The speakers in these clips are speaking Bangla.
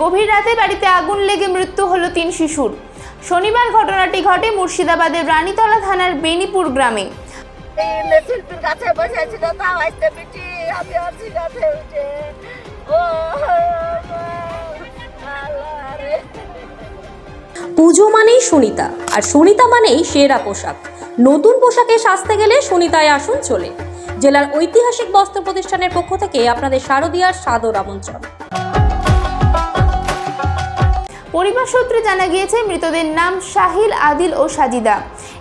গভীর রাতে বাড়িতে আগুন লেগে মৃত্যু হলো তিন শিশুর। শনিবার ঘটনাটি ঘটে মুর্শিদাবাদের রানীতলা থানার বেনিপুর গ্রামে। পুজো মানেই সুনিতা, আর সুনিতা মানেই সেরা পোশাক। নতুন পোশাকে সাজতে গেলে সুনিতায় আসুন চলে। জেলার ঐতিহাসিক বস্ত্র প্রতিষ্ঠানের পক্ষ থেকে আপনাদের শারদীয়ার সাদর আমন্ত্রণ। পরিবার সূত্রে জানা গিয়েছে মৃতদের নাম শাহিল আদিল ও সাজিদা।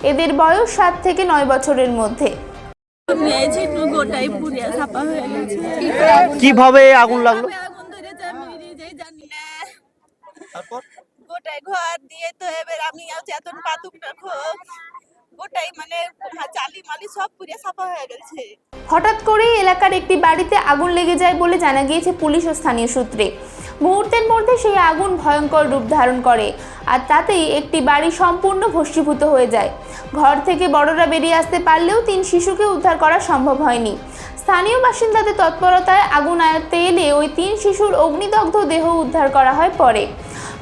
এদের বয়স সাত থেকে নয় বছরের মধ্যে। কীভাবে আগুন লাগল? না ঘর দিয়ে তো এবার আমি চেতন পাতুক রাখো গোটাই মানে চালি মালি সব পুড়িয়া ছাপা হয়ে গেছে। হঠাৎ করেই এলাকার একটি বাড়িতে আগুন লেগে যায় বলে জানা গিয়েছে পুলিশ ও স্থানীয় সূত্রে। মুহূর্তের মধ্যে সেই আগুন ভয়ঙ্কর রূপ ধারণ করে আর তাতেই একটি বাড়ি সম্পূর্ণ ভস্মীভূত হয়ে যায়। ঘর থেকে বড়রা বেরিয়ে আসতে পারলেও তিন শিশুকে উদ্ধার করা সম্ভব হয়নি। স্থানীয় বাসিন্দাদের তৎপরতায় আগুন আয়ত্তে এলে ওই তিন শিশুর অগ্নিদগ্ধ দেহ উদ্ধার করা হয় পরে।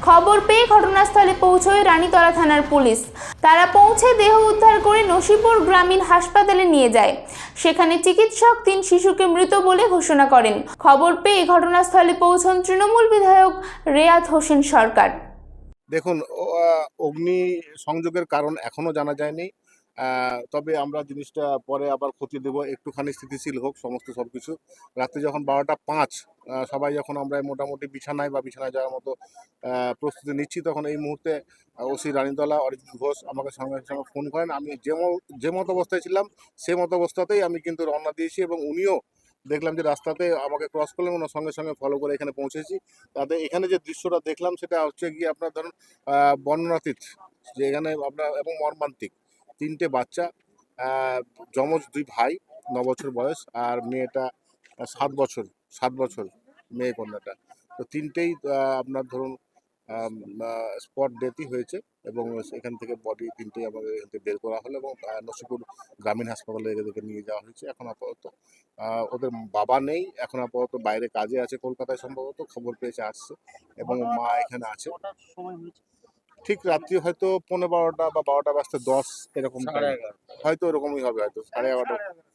খবর পেয়ে ঘটনাস্থলে পৌঁছয় রানীতলা থানার পুলিশ। তারা পৌঁছে দেহ উদ্ধার করে নসিপুর গ্রামীণ হাসপাতালে নিয়ে যায়। সেখানে চিকিৎসক তিন শিশুকে মৃত বলে ঘোষণা করেন। খবর পেয়ে ঘটনাস্থলে পৌঁছন তৃণমূল বিধায়ক রেয়াত হোসেন সরকার। দেখুন অগ্নি সংযোগের কারণ এখনও জানা যায়নি। তবে আমরা জিনিসটা পরে আবার ক্ষতি দেবো। একটুখানি স্থিতিশীল হোক সমস্ত সব কিছু রাত্রি যখন বারোটা পাঁচ সবাই যখন আমরা মোটামুটি বিছানায় বা বিছানায় যাওয়ার মতো প্রস্তুতি নিচ্ছি, তখন এই মুহূর্তে ওসি রানীতলা, অরিজিৎ ঘোষ আমাকে সঙ্গে সঙ্গে ফোন করেন। আমি যে যে মতো অবস্থায় ছিলাম, সে মতো অবস্থাতেই আমি কিন্তু রওনা দিয়েছি এবং উনিও দেখলাম যে রাস্তাতে আমাকে ক্রস করলেন। ওনার সঙ্গে সঙ্গে ফলো করে এখানে পৌঁছেছি। তাতে এখানে যে দৃশ্যটা দেখলাম, সেটা হচ্ছে গিয়ে আপনার ধরুন বর্ণনাতীত, যে এখানে আপনার, এবং মর্মান্তিক। তিনটে বাচ্চা যমজ দুই ভাই, ন বছর বয়স আর মেয়েটা সাত বছর সাত বছর মেয়ে কন্যাটা। তো তিনটেই আপনার ধরুন স্পট ডেথই হয়েছে এবং এখান থেকে বডি তিনটেই আমাদের এখান থেকে বের করা হলো এবং নসিপুর গ্রামীণ হাসপাতালে এদেরকে নিয়ে যাওয়া হয়েছে এখন আপাতত। ওদের বাবা নেই, এখন আপাতত বাইরে কাজে আছে কলকাতায় সম্ভবত, খবর পেয়েছে আসছে এবং মা এখানে আছে। ঠিক রাত্রি হয়তো পনেরো বারোটা বা বারোটা বাজতে দশ এরকম। হয়তো এরকমই হবে হয়তো সাড়ে এগারোটা।